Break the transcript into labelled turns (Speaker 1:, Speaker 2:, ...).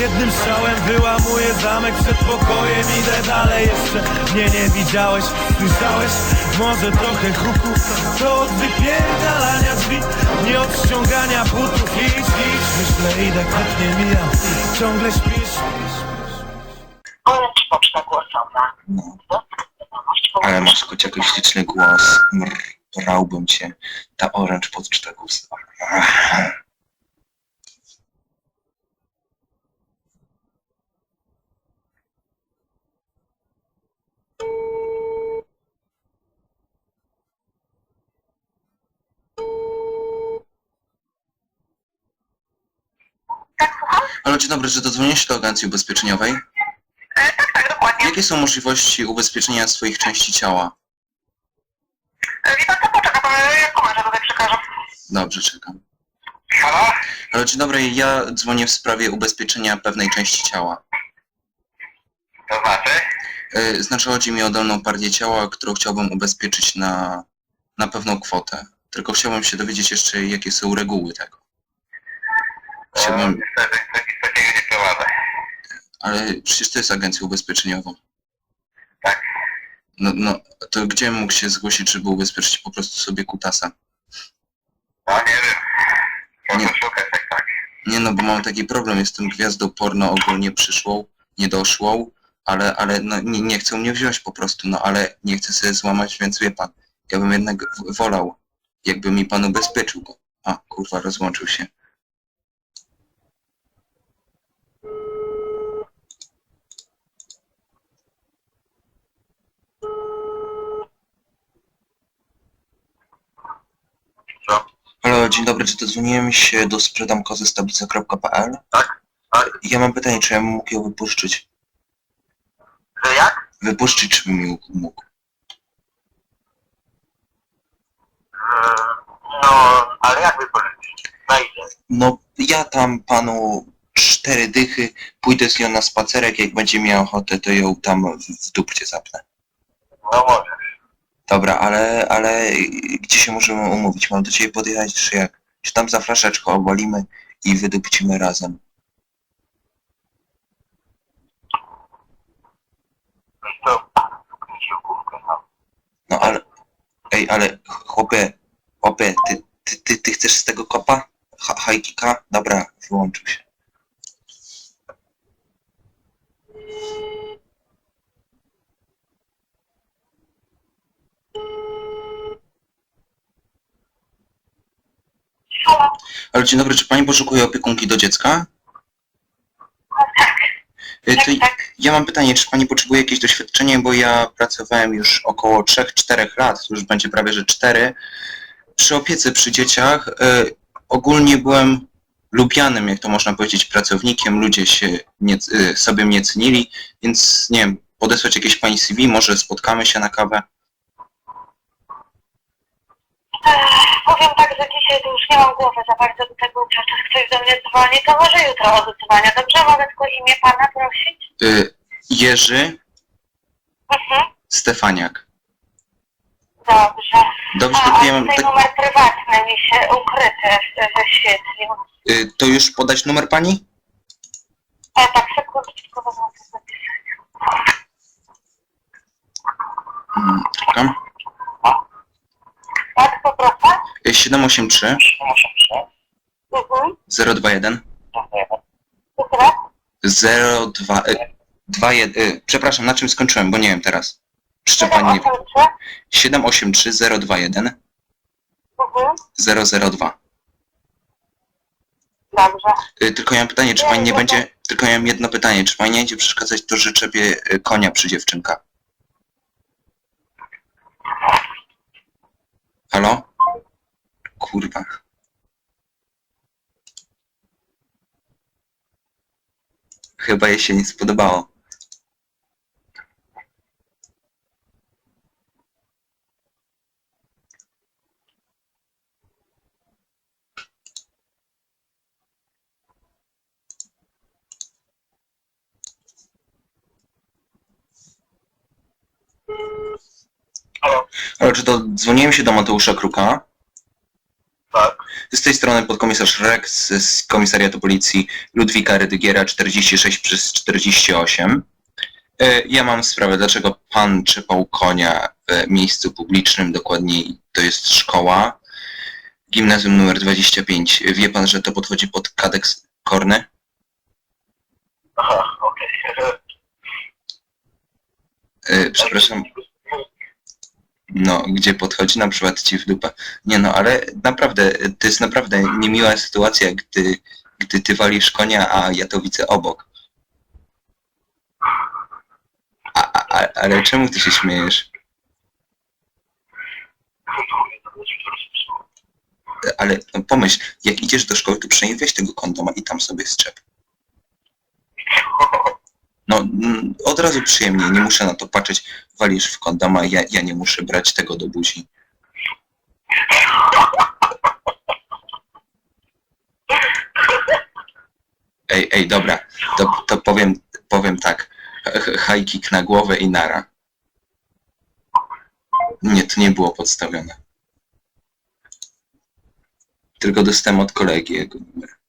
Speaker 1: Jednym strzałem wyłamuję zamek przed pokojem Idę dalej jeszcze mnie nie widziałeś Słyszałeś? Może trochę huku To od wypierdalania drzwi Nie od ściągania butów Idź, idź, myślę idę, tak nie mijam Ciągle śpisz,
Speaker 2: Orange poczta głosowa.
Speaker 3: No, ale masz choć jakiś śliczny głos. Mr, brałbym cię. Ta orange poczta gusta. Ale dzień dobry, czy dodzwoniłeś się do agencji ubezpieczeniowej?
Speaker 2: E, tak, tak, dokładnie.
Speaker 3: Jakie są możliwości ubezpieczenia swoich części ciała?
Speaker 2: E, wie pan co, poczeka pan, e, jak komendę tutaj przekażę.
Speaker 3: Dobrze, czekam.
Speaker 2: Halo?
Speaker 3: Ale dzień dobry, ja dzwonię w sprawie ubezpieczenia pewnej części ciała.
Speaker 2: To znaczy?
Speaker 3: Yy, Znaczy chodzi mi o dolną partię ciała, którą chciałbym ubezpieczyć na, na pewną kwotę. Tylko chciałbym się dowiedzieć jeszcze, jakie są reguły tego. Chciałbym,
Speaker 2: niestety, prowadzę.
Speaker 3: Ale przecież to jest agencja ubezpieczeniowa.
Speaker 2: Tak.
Speaker 3: No, no, to gdzie mógł się zgłosić, żeby ubezpieczyć po prostu sobie kutasa?
Speaker 2: No nie wiem.
Speaker 3: Nie.
Speaker 2: Szukać, tak, tak.
Speaker 3: Nie no, bo mam taki problem, jestem gwiazdą porno ogólnie przyszłą, niedoszłą, ale, ale no, nie, nie chcą mnie wziąć po prostu, no ale nie chcę sobie złamać, więc wie pan, ja bym jednak w- wolał, jakby mi pan ubezpieczył go. A, kurwa, rozłączył się.
Speaker 2: Co?
Speaker 3: Halo, dzień dobry, czy dodzwoniłem się do sprzedam kozy z tablica.pl?
Speaker 2: Tak, tak.
Speaker 3: Ja mam pytanie, czy ja bym mógł ją wypuszczyć?
Speaker 2: Że jak?
Speaker 3: Wypuszczyć, czy bym mi mógł?
Speaker 2: E, no, ale jak wypożyczyć? Wejdę.
Speaker 3: No, ja tam panu cztery dychy, pójdę z nią na spacerek, jak będzie miał ochotę, to ją tam w, w dupcie zapnę.
Speaker 2: No może.
Speaker 3: Dobra, ale, ale gdzie się możemy umówić? Mam do ciebie podjechać, czy jak? Czy tam za flaszeczkę obalimy i wydupcimy razem?
Speaker 2: Główkę, no.
Speaker 3: No ale, ej, ale chłopie, chłopie, ty, ty, ty, ty chcesz z tego kopa? Ha, hajkika? Dobra, wyłączył się.
Speaker 2: Halo?
Speaker 3: Ale dzień dobry, czy pani poszukuje opiekunki do dziecka?
Speaker 2: Tak,
Speaker 3: Y, To
Speaker 2: tak, tak.
Speaker 3: ja mam pytanie, czy pani potrzebuje jakieś doświadczenie, bo ja pracowałem już około 3-4 lat, to już będzie prawie że 4, przy opiece przy dzieciach. Y, ogólnie byłem lubianym, jak to można powiedzieć, pracownikiem, ludzie się nie, y, sobie mnie cenili, więc nie wiem, podesłać jakieś pani CV, może spotkamy się na kawę.
Speaker 2: Powiem tak, że dzisiaj to już nie mam głowy za bardzo do tego uczestniczyć. Ktoś do mnie dzwoni, to może jutro oddzwania. Dobrze, mogę tylko imię pana prosić?
Speaker 3: Y, Jerzy
Speaker 2: Mhm.
Speaker 3: Stefaniak.
Speaker 2: Dobrze.
Speaker 3: Dobrze,
Speaker 2: A,
Speaker 3: tylko
Speaker 2: a
Speaker 3: ja mam
Speaker 2: tutaj
Speaker 3: tak,
Speaker 2: numer prywatny mi się ukryty wyświetlił.
Speaker 3: y, to już podać numer pani?
Speaker 2: A tak, sekundeczkę, bo mam to zapisać.
Speaker 3: Mm, Czekam.
Speaker 2: Tak, poproszę.
Speaker 3: Y, 783
Speaker 2: Mhm.
Speaker 3: 021
Speaker 2: Dobra.
Speaker 3: 02 y, 21 y, przepraszam, na czym skończyłem, bo nie wiem teraz. Jeszcze pani nie wie.
Speaker 2: 783.
Speaker 3: 783 021
Speaker 2: Mhm.
Speaker 3: 002.
Speaker 2: Dobrze.
Speaker 3: Y, Tylko ja mam pytanie, czy pani nie będzie. Tylko ja mam jedno pytanie, czy pani nie będzie przeszkadzać to, że czepie y, konia przy dziewczynka? Halo? Kurwa. Chyba jej się nie spodobało.
Speaker 2: Halo?
Speaker 3: Czy to dzwoniłem się do Mateusza Kruka?
Speaker 2: Tak.
Speaker 3: Z tej strony podkomisarz Rex z komisariatu policji Ludwika Rydygiera 46 przez 48. E, Ja mam sprawę, dlaczego pan trzepał konia w miejscu publicznym, dokładniej to jest szkoła, gimnazjum numer 25. Wie pan, że to podchodzi pod kadeks korny?
Speaker 4: Aha, okej.
Speaker 3: E, Przepraszam, no gdzie podchodzi na przykład ci w dupę. Nie no, ale naprawdę, to jest naprawdę niemiła sytuacja, gdy, gdy ty walisz konia, a ja to widzę obok. A, a, ale czemu ty się śmiejesz? Ale no, pomyśl, jak idziesz do szkoły, to przynajmniej weź tego kondoma i tam sobie strzep. No, mm, od razu przyjemnie, nie muszę na to patrzeć. Walisz w kondoma, ja, ja nie muszę brać tego do buzi. Ej, ej, dobra, to, to powiem, powiem tak. High kick na głowę i nara. Nie, to nie było podstawione. Tylko dostałem od kolegi jego numer.